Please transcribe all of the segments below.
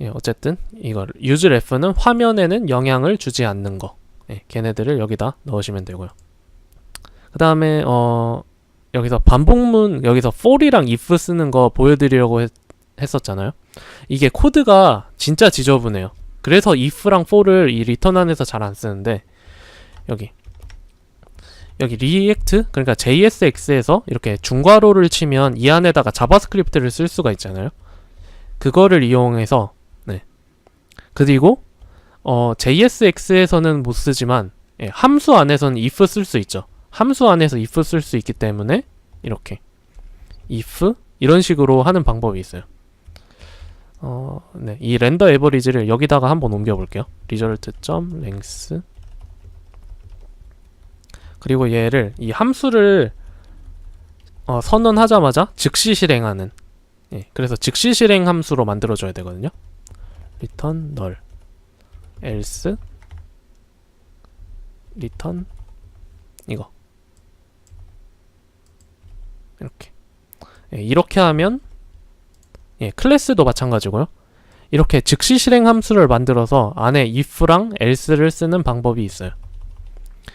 예, 어쨌든 이거 useRef는 화면에는 영향을 주지 않는 거. 예, 걔네들을 여기다 넣으시면 되고요. 그 다음에 어 여기서 반복문 여기서 for이랑 if 쓰는 거 보여드리려고 했, 했었잖아요. 이게 코드가 진짜 지저분해요. 그래서 if랑 for를 이 리턴 안에서 잘 안 쓰는데 여기 여기 리액트 그러니까 JSX에서 이렇게 중괄호를 치면 이 안에다가 자바스크립트를 쓸 수가 있잖아요. 그거를 이용해서 네 그리고 어 JSX에서는 못 쓰지만 예, 함수 안에서는 if 쓸 수 있죠. 함수 안에서 if 쓸 수 있기 때문에 이렇게 if 이런 식으로 하는 방법이 있어요. 어, 네, 이 렌더 에버리지를 여기다가 한번 옮겨 볼게요. result.length 그리고 얘를 이 함수를 어, 선언하자마자 즉시 실행하는 예, 그래서 즉시 실행 함수로 만들어 줘야 되거든요. Return null else return 이거 이렇게 예, 이렇게 하면 예, 클래스도 마찬가지고요. 이렇게 즉시 실행 함수를 만들어서 안에 if랑 else를 쓰는 방법이 있어요.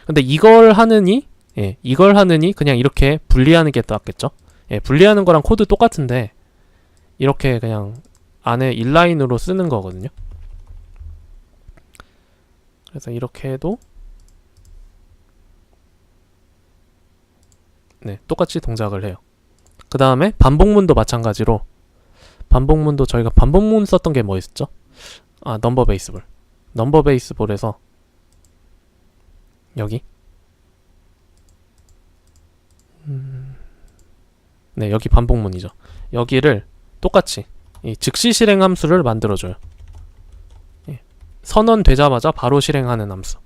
근데 이걸 하느니 예, 이걸 하느니 그냥 이렇게 분리하는 게 낫겠죠. 예, 분리하는 거랑 코드 똑같은데 이렇게 그냥 안에 인라인으로 쓰는 거거든요. 그래서 이렇게 해도 네, 똑같이 동작을 해요. 그 다음에 반복문도 마찬가지로 반복문도 저희가 반복문 썼던 게뭐 있었죠? 아, 넘버 베이스볼. 넘버 베이스볼에서 여기 음, 네, 여기 반복문이죠. 여기를 똑같이 이 즉시 실행 함수를 만들어줘요. 예, 선언되자마자 바로 실행하는 함수.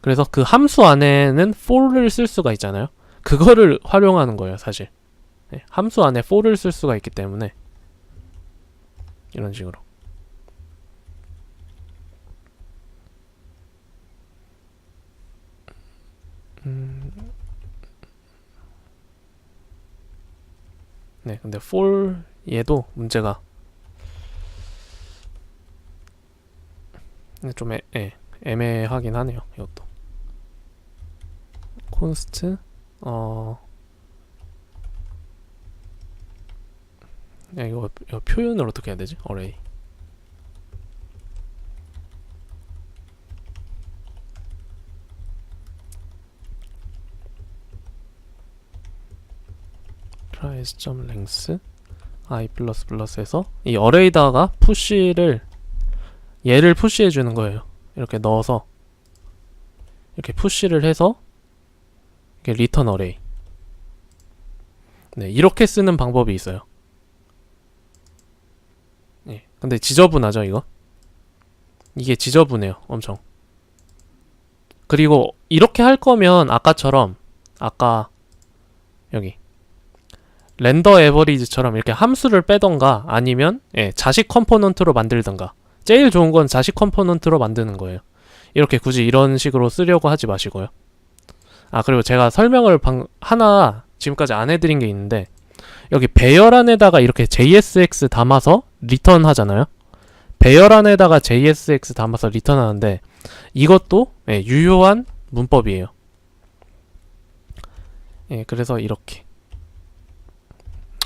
그래서 그 함수 안에는 for를 쓸 수가 있잖아요. 그거를 활용하는 거예요, 사실. 예, 함수 안에 for를 쓸 수가 있기 때문에 이런 식으로. 음, 네, 근데 for 얘도 문제가 네, 좀 애, 애, 애매하긴 하네요. 이것도 const 어 야, 이거, 이거 표현을 어떻게 해야 되지? array price.length i 플러스 플러스에서 이 array다가 푸시를 얘를 푸시해 주는 거예요. 이렇게 넣어서 이렇게 푸시를 해서 이렇게 return array 네, 이렇게 쓰는 방법이 있어요. 예. 근데 지저분하죠, 이거? 이게 지저분해요, 엄청. 그리고 이렇게 할 거면 아까처럼 아까 여기 렌더 에버리지처럼 이렇게 함수를 빼던가 아니면 예, 자식 컴포넌트로 만들던가 제일 좋은 건 자식 컴포넌트로 만드는 거예요. 이렇게 굳이 이런 식으로 쓰려고 하지 마시고요. 아 그리고 제가 설명을 방, 하나 지금까지 안 해드린 게 있는데 여기 배열 안에다가 이렇게 JSX 담아서 리턴 하잖아요. 배열 안에다가 JSX 담아서 리턴 하는데 이것도 예, 유효한 문법이에요. 예, 그래서 이렇게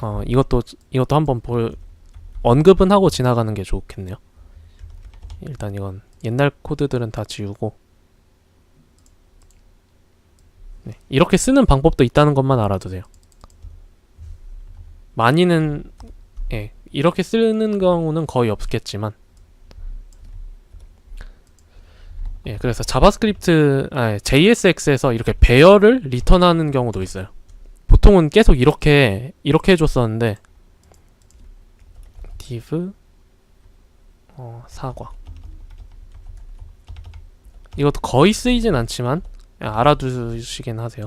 어, 이것도 이것도 한번 보 언급은 하고 지나가는 게 좋겠네요. 일단 이건 옛날 코드들은 다 지우고 네, 이렇게 쓰는 방법도 있다는 것만 알아두세요. 많이는 예, 이렇게 쓰는 경우는 거의 없겠지만 예, 그래서 자바스크립트 아, JSX에서 이렇게 배열을 리턴하는 경우도 있어요. 보통은 계속 이렇게 이렇게 해줬었는데 div 어, 사과 이것도 거의 쓰이진 않지만 알아두시긴 하세요.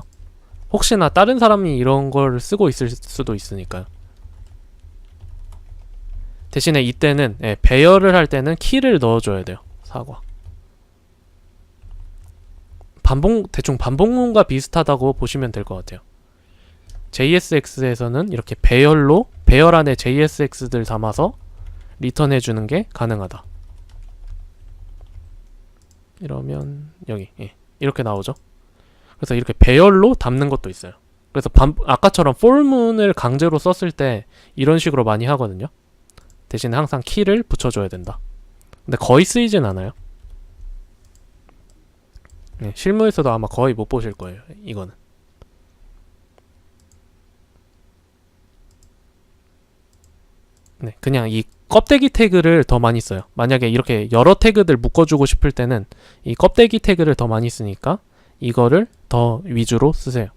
혹시나 다른 사람이 이런 걸 쓰고 있을 수도 있으니까요. 대신에 이때는 예, 배열을 할 때는 키를 넣어줘야 돼요. 사과. 반복 대충 반복문과 비슷하다고 보시면 될 것 같아요. JSX에서는 이렇게 배열로 배열 안에 JSX들 담아서 리턴해 주는 게 가능하다. 이러면 여기 예. 이렇게 나오죠. 그래서 이렇게 배열로 담는 것도 있어요. 그래서 반, 아까처럼 폴문을 강제로 썼을 때 이런 식으로 많이 하거든요. 대신에 항상 키를 붙여줘야 된다. 근데 거의 쓰이진 않아요. 네, 실무에서도 아마 거의 못 보실 거예요. 이거는. 네, 그냥 이 껍데기 태그를 더 많이 써요. 만약에 이렇게 여러 태그들 묶어주고 싶을 때는 이 껍데기 태그를 더 많이 쓰니까 이거를 더 위주로 쓰세요.